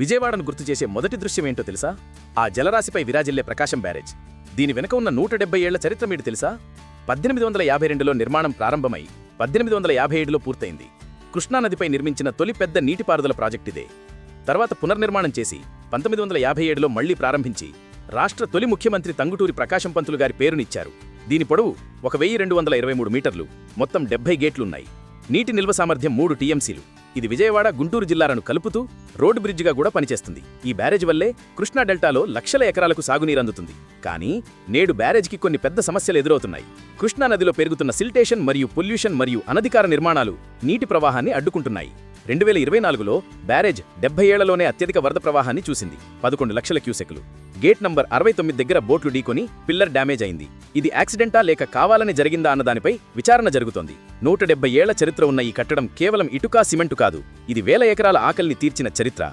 విజయవాడను గుర్తు చేసే మొదటి దృశ్యం ఏంటో తెలుసా? ఆ జలరాశిపై విరాజిల్లే ప్రకాశం బ్యారేజ్. దీని వెనుక ఉన్న నూట డెబ్బై ఏళ్ళ చరిత్ర మీరు తెలుసా? పద్దెనిమిది వందల యాభై రెండులో నిర్మాణం ప్రారంభమై పద్దెనిమిది వందల యాభై ఏడులో పూర్తయింది. కృష్ణానదిపై నిర్మించిన తొలి పెద్ద నీటిపారుదల ప్రాజెక్టిదే తర్వాత పునర్నిర్మాణం చేసి పంతొమ్మిది వందల యాభై ఏడులో మళ్ళీ ప్రారంభించి రాష్ట్ర తొలి ముఖ్యమంత్రి తంగుటూరి ప్రకాశం పంతులు గారి పేరునిచ్చారు. దీని పొడవు ఒక వెయ్యి రెండు వందల ఇరవై మూడు మీటర్లు. మొత్తం డెబ్బై గేట్లున్నాయి. నీటి నిల్వ సామర్థ్యం మూడు టీఎంసీలు. ఇది విజయవాడ గుంటూరు జిల్లాలను కలుపుతూ రోడ్డు బ్రిడ్జిగా కూడా పనిచేస్తుంది. ఈ బ్యారేజ్ వల్లే కృష్ణా డెల్టాలో లక్షల ఎకరాలకు సాగునీరు అందుతుంది. కానీ నేడు బ్యారేజ్కి కొన్ని పెద్ద సమస్యలు ఎదురవుతున్నాయి. కృష్ణా నదిలో పెరుగుతున్న సిల్టేషన్ మరియు పొల్యూషన్ మరియు అనధికార నిర్మాణాలు నీటి ప్రవాహాన్ని అడ్డుకుంటున్నాయి. రెండు వేల ఇరవై నాలుగులో బ్యారేజ్ డెబ్బై ఏళ్ళలోనే అత్యధిక వరద ప్రవాహాన్ని చూసింది. పదకొండు లక్షల క్యూసెక్లు. గేట్ నంబర్ అరవై తొమ్మిది దగ్గర బోట్లు ఢీకొని పిల్లర్ డ్యామేజ్ అయింది. ఇది యాక్సిడెంటా లేక కావాలని జరిగిందా అన్న దానిపై విచారణ జరుగుతోంది. నూట డెబ్బై ఏళ్ళ చరిత్ర ఉన్న ఈ కట్టడం కేవలం ఇటుకా సిమెంటు కాదు. ఇది వేల ఎకరాల ఆకలిని తీర్చిన చరిత్ర.